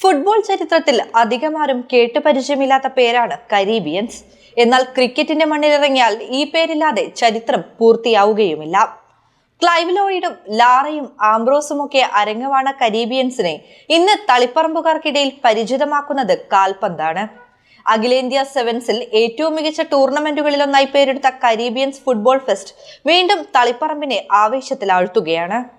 Football ചരിത്രത്തിൽ അധികമാരും കേട്ടുപരിചയമില്ലാത്ത പേരാണ് Caribbeans. എന്നാൽ ക്രിക്കറ്റിന്റെ മണ്ണിലിറങ്ങിയാൽ ഈ പേരില്ലാതെ ചരിത്രം പൂർത്തിയാവുകയുമില്ല. ക്ലൈവ് ലോയിഡും ലാറയും ആംബ്രോസും ഒക്കെ അരങ്ങവാണ കരീബിയൻസിനെ ഇന്ന് തളിപ്പറമ്പുകാർക്കിടയിൽ പരിചിതമാക്കുന്നത് കാൽപന്താണ്. അഖിലേന്ത്യാ സെവൻസിൽ ഏറ്റവും മികച്ച ടൂർണമെന്റുകളിലൊന്നായി പേരെടുത്ത കരീബിയൻസ് ഫുട്ബോൾ ഫെസ്റ്റ് വീണ്ടും തളിപ്പറമ്പിനെ ആവേശത്തിലാഴ്ത്തുകയാണ്.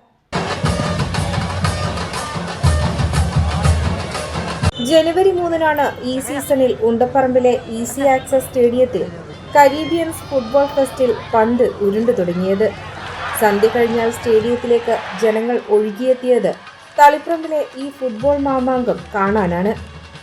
ജനുവരി മൂന്നിനാണ് ഈ സീസണിൽ ഉണ്ടപ്പറമ്പിലെ ഈസി ആക്സസ് സ്റ്റേഡിയത്തിൽ കരീബിയൻസ് ഫുട്ബോൾ ഫെസ്റ്റിൽ പന്ത് ഉരുണ്ടു തുടങ്ങിയത്. സന്ധ്യ കഴിഞ്ഞാൽ സ്റ്റേഡിയത്തിലേക്ക് ജനങ്ങൾ ഒഴുകിയെത്തിയത് തളിപ്പറമ്പിലെ ഈ ഫുട്ബോൾ മാമാങ്കം കാണാനാണ്.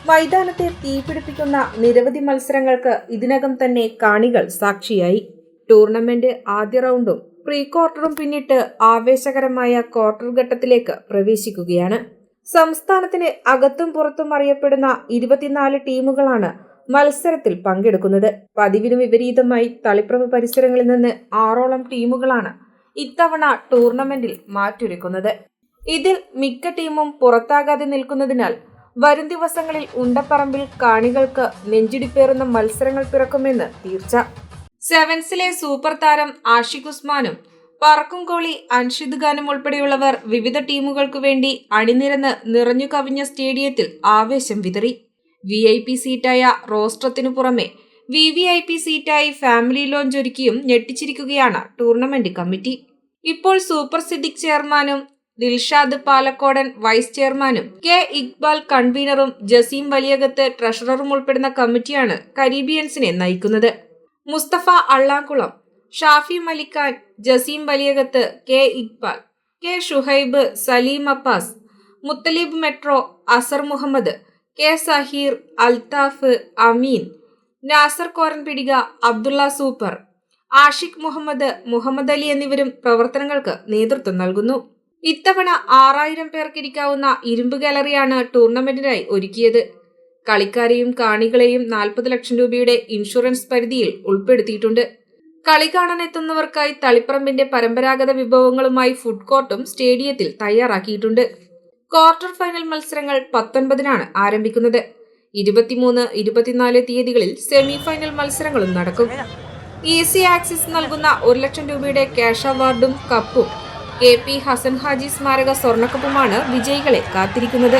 മൈതാനത്തെ തീപിടിപ്പിക്കുന്ന നിരവധി മത്സരങ്ങൾക്ക് ഇതിനകം തന്നെ കാണികൾ സാക്ഷിയായി. ടൂർണമെന്റ് ആദ്യ റൗണ്ടും പ്രീ ക്വാർട്ടറും പിന്നിട്ട് ആവേശകരമായ ക്വാർട്ടർ ഘട്ടത്തിലേക്ക് പ്രവേശിക്കുകയാണ്. സംസ്ഥാനത്തിന് അകത്തും പുറത്തും അറിയപ്പെടുന്ന ഇരുപത്തിനാല് ടീമുകളാണ് മത്സരത്തിൽ പങ്കെടുക്കുന്നത്. പതിവിന് വിപരീതമായി തളിപ്രഭ പരിസരങ്ങളിൽ നിന്ന് ആറോളം ടീമുകളാണ് ഇത്തവണ ടൂർണമെന്റിൽ മാറ്റൊരുക്കുന്നത്. ഇതിൽ മിക്ക ടീമും പുറത്താകാതെ നിൽക്കുന്നതിനാൽ വരും ദിവസങ്ങളിൽ ഉണ്ടപ്പറമ്പിൽ കാണികൾക്ക് നെഞ്ചിടിപ്പേറുന്ന മത്സരങ്ങൾ പിറക്കുമെന്ന് തീർച്ച. സെവൻസിലെ സൂപ്പർ താരം ആഷിഖ് ഉസ്മാനും പറക്കും കോളി അൻഷിദ് ഖാനും ഉൾപ്പെടെയുള്ളവർ വിവിധ ടീമുകൾക്കു വേണ്ടി അണിനിരന്ന് നിറഞ്ഞു കവിഞ്ഞ സ്റ്റേഡിയത്തിൽ ആവേശം വിതറി. വി ഐ പി സീറ്റായ റോസ്ട്രത്തിനു പുറമെ വി വി ഐ പി സീറ്റായി ഫാമിലി ലോഞ്ച് ഒരുക്കിയും ഞെട്ടിച്ചിരിക്കുകയാണ് ടൂർണമെന്റ് കമ്മിറ്റി. ഇപ്പോൾ സൂപ്പർ സിദ്ദിഖ് ചെയർമാനും ദിൽഷാദ് പാലക്കോടൻ വൈസ് ചെയർമാനും കെ ഇക്ബാൽ കൺവീനറും ജസീം വലിയകത്ത് ട്രഷററും ഉൾപ്പെടുന്ന കമ്മിറ്റിയാണ് കരീബിയൻസിനെ നയിക്കുന്നത്. Mustafa Allamkulam Shafi Malikkan Jaseem Valiyakath K Iqbal K Shuhaib Saleem Abbas Muthaleeb metro Azhar Muhammad K Zaheer Althaf Ameen Nasar Koranpidika Abdulla super Ashiq Muhammad Muhammad Ali എന്നിവരും പ്രവർത്തനങ്ങൾക്ക് നേതൃത്വം നൽകുന്നു. ഇത്തവണ ആറായിരം പേർക്കിരിക്കാവുന്ന ഇരുമ്പ് ഗാലറിയാണ് ടൂർണമെന്റിനായി ഒരുക്കിയത്. കളിക്കാരെയും കാണികളെയും നാൽപ്പത് ലക്ഷം രൂപയുടെ ഇൻഷുറൻസ് പരിധിയിൽ ഉൾപ്പെടുത്തിയിട്ടുണ്ട്. കളി കാണാനെത്തുന്നവർക്കായി തളിപ്പറമ്പിന്റെ പരമ്പരാഗത വിഭവങ്ങളുമായി ഫുഡ് കോർട്ടും സ്റ്റേഡിയത്തിൽ തയ്യാറാക്കിയിട്ടുണ്ട്. ക്വാർട്ടർ ഫൈനൽ മത്സരങ്ങൾ പത്തൊൻപതിനാണ് ആരംഭിക്കുന്നത്. ഇരുപത്തിമൂന്ന് ഇരുപത്തിനാല് തീയതികളിൽ സെമി ഫൈനൽ മത്സരങ്ങളും നടക്കും. ഈസി ആക്സിസ് നൽകുന്ന ഒരു ലക്ഷം രൂപയുടെ ക്യാഷ് അവാർഡും കപ്പും കെ പി ഹസൻ ഹാജി സ്മാരക സ്വർണക്കപ്പുമാണ് വിജയികളെ കാത്തിരിക്കുന്നത്.